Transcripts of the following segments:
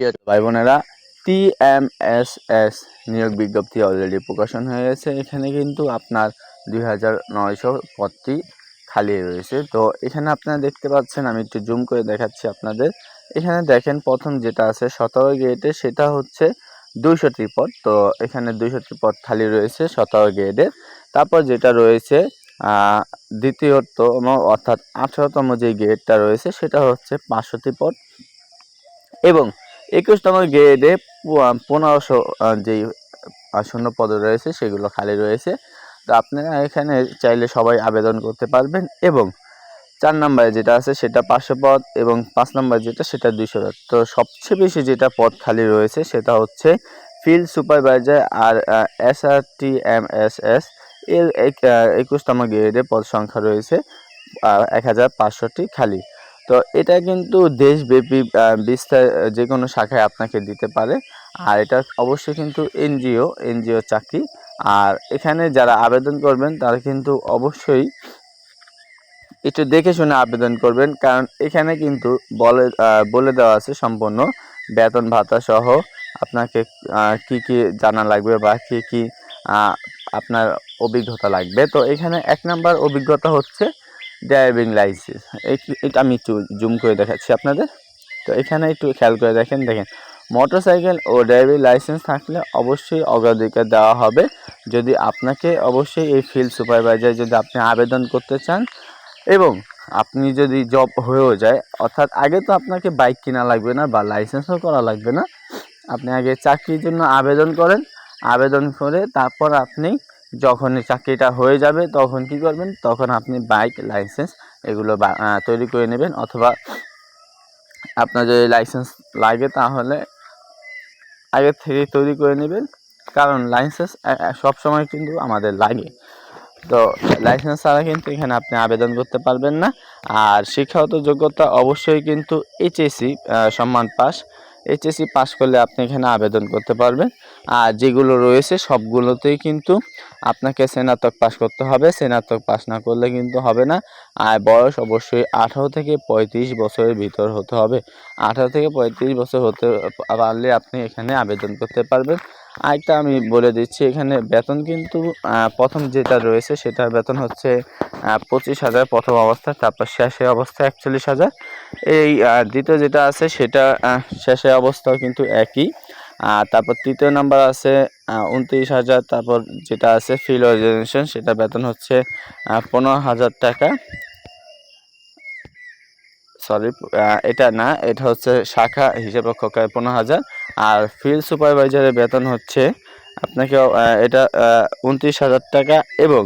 ভাই বোনেরা টি M S S নিয়োগ বিজ্ঞপ্তি অলরেডি প্রকাশন হয়ে গেছে। এখানে কিন্তু আপনার দুই হাজার নয়শো পদটি খালি রয়েছে। তো এখানে আপনারা দেখতে পাচ্ছেন, আমি একটু জুম করে দেখাচ্ছি আপনাদের। এখানে দেখেন, প্রথম যেটা আছে সতেরো গেটে সেটা হচ্ছে দুইশোটি পদ। তো এখানে দুইশোটি পদ খালি রয়েছে সতেরো গেটের তারপর যেটা রয়েছে দ্বিতীয়তম, অর্থাৎ আঠারোতম যে গেটটা রয়েছে, সেটা হচ্ছে পাঁচশোটি পদ। এবং একুশতম গ্রেডে পনেরোশো যেই শূন্য পদ রয়েছে সেগুলো খালি রয়েছে। তো আপনারা এখানে চাইলে সবাই আবেদন করতে পারবেন এবং চার নম্বরে যেটা আছে সেটা পাঁচশো পদ এবং পাঁচ নম্বর যেটা সেটা দুইশো পদ। তো সবচেয়ে বেশি যেটা পদ খালি রয়েছে সেটা হচ্ছে field supervisor R S R T M S S এর এক- একুশতম গ্রেডে পদ সংখ্যা রয়েছে এক হাজার পাঁচশোটি খালি। তো এটা কিন্তু দেশব্যাপী বিস্তার যে কোনো শাখায় আপনাকে দিতে পারে। আর এটা অবশ্যই কিন্তু এনজিও এনজিও চাকরি। আর এখানে যারা আবেদন করবেন, তারা কিন্তু অবশ্যই একটু দেখে শুনে আবেদন করবেন। কারণ এখানে কিন্তু বলে বলে দেওয়া আছে সম্পূর্ণ। বেতন ভাতা সহ আপনাকে কি কি জানা লাগবে বা কি কি আপনার অভিজ্ঞতা লাগবে। তো এখানে এক নাম্বার অভিজ্ঞতা হচ্ছে ড্রাইভিং লাইসেন্স। এটা আমি একটু জুম করে দেখাচ্ছি আপনাদের। তো এখানে একটু খেয়াল করে দেখেন দেখেন। মোটরসাইকেল ও ড্রাইভিং লাইসেন্স থাকলে অবশ্যই অগ্রাধিকার দেওয়া হবে। যদি আপনাকে অবশ্যই এই ফিল্ড সুপারভাইজার যদি আপনি আবেদন করতে চান এবং আপনি যদি জব হয়েও যায়, অর্থাৎ আগে তো আপনাকে বাইক কেনা লাগবে না বা লাইসেন্সও করা লাগবে না। আপনি আগে চাকরির জন্য আবেদন করেন, আবেদন করে তারপর আপনি যখন চাকরিটা হয়ে যাবে, তখন কি করবেন? তখন আপনি বাইক লাইসেন্স এগুলো তৈরি করে নেবেন অথবা আপনার যদি লাইসেন্স লাগে তাহলে আগে থেকে তৈরি করে নেবেন। কারণ লাইসেন্স সব সময় কিন্তু আমাদের লাগে। তো লাইসেন্স ছাড়া কিন্তু এখানে আপনি আবেদন করতে পারবেন না। আর শিক্ষাগত যোগ্যতা অবশ্যই কিন্তু এইচএসসি সম্মান পাস। এইচএসসি পাস করলে আপনি এখানে আবেদন করতে পারবেন। আর যেগুলো রয়েছে সবগুলোতেই কিন্তু আপনাকে স্নাতক পাস করতে হবে। স্নাতক পাস না করলে কিন্তু হবে না। আর বয়স অবশ্যই আঠারো থেকে পঁয়ত্রিশ বছরের ভিতর হতে হবে। আঠারো থেকে পঁয়ত্রিশ বছর হতে পারলে আপনি এখানে আবেদন করতে পারবেন। আরেকটা আমি বলে দিচ্ছি, এখানে বেতন কিন্তু প্রথম যেটা রয়েছে সেটার বেতন হচ্ছে পঁচিশ হাজার প্রথম অবস্থা, তারপর শেষে অবস্থা একচল্লিশ হাজার। এই দ্বিতীয় যেটা আছে সেটা শেষে অবস্থাও কিন্তু একই। তারপর তৃতীয় নাম্বার আছে উনত্রিশ হাজার, তারপর যেটা আছে ফিল অর্গানাইজেশন সেটা বেতন হচ্ছে পনেরো হাজার টাকা। সরি এটা না, এটা হচ্ছে শাখা হিসাব পনেরো হাজার। আর ফিল্ড সুপারভাইজারের বেতন হচ্ছে আপনাকে এটা উনত্রিশ হাজার টাকা এবং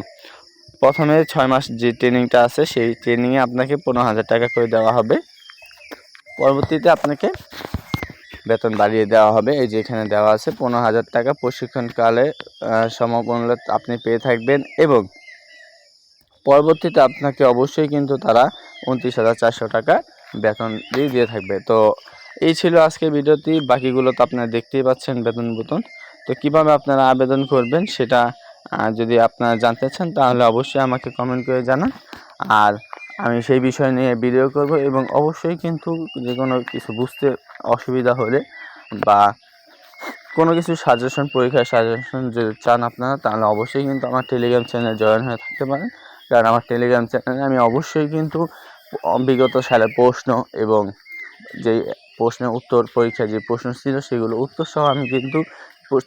প্রথমে ছয় মাস যে ট্রেনিংটা আছে সেই ট্রেনিংয়ে আপনাকে পনেরো হাজার টাকা করে দেওয়া হবে। পরবর্তীতে আপনাকে বেতন বাড়িয়ে দেওয়া হবে। এই যে এখানে দেওয়া আছে পনেরো হাজার টাকা প্রশিক্ষণকালে আহ, আপনি পেয়ে থাকবেন এবং পরবর্তীতে আপনাকে অবশ্যই কিন্তু তারা উনত্রিশ হাজার চারশো টাকা বেতন দিয়ে দিয়ে থাকবে। তো এই ছিল আজকে ভিডিওটি। বাকিগুলো তো আপনারা দেখতেই পাচ্ছেন বেতন বেতন। তো কীভাবে আপনারা আবেদন করবেন সেটা যদি আপনারা জানতে চান তাহলে অবশ্যই আমাকে কমেন্ট করে জানান। আর আমি সেই বিষয় নিয়ে ভিডিও করব এবং অবশ্যই কিন্তু যে কোনো কিছু বুঝতে অসুবিধা হলে বা কোনো কিছু সাজেশন পরীক্ষার সাজেশন যদি চান আপনারা, তাহলে অবশ্যই কিন্তু আমার টেলিগ্রাম চ্যানেলে জয়েন হয়ে থাকতে পারেন। কারণ আমার টেলিগ্রাম চ্যানেলে আমি অবশ্যই কিন্তু বিগত সালের প্রশ্ন এবং যেই প্রশ্নের উত্তর পরীক্ষায় যে প্রশ্ন ছিল সেগুলো উত্তর সহ আমি কিন্তু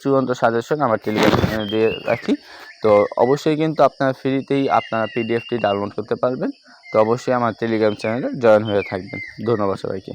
চূড়ান্ত সাজেশন আমার টেলিগ্রাম চ্যানেলে দিয়ে রাখি। তো অবশ্যই কিন্তু আপনারা ফ্রিতেই আপনারা পিডিএফটি ডাউনলোড করতে পারবেন। তো অবশ্যই আমার টেলিগ্রাম চ্যানেলে জয়েন হয়ে থাকবেন। ধন্যবাদ সবাইকে।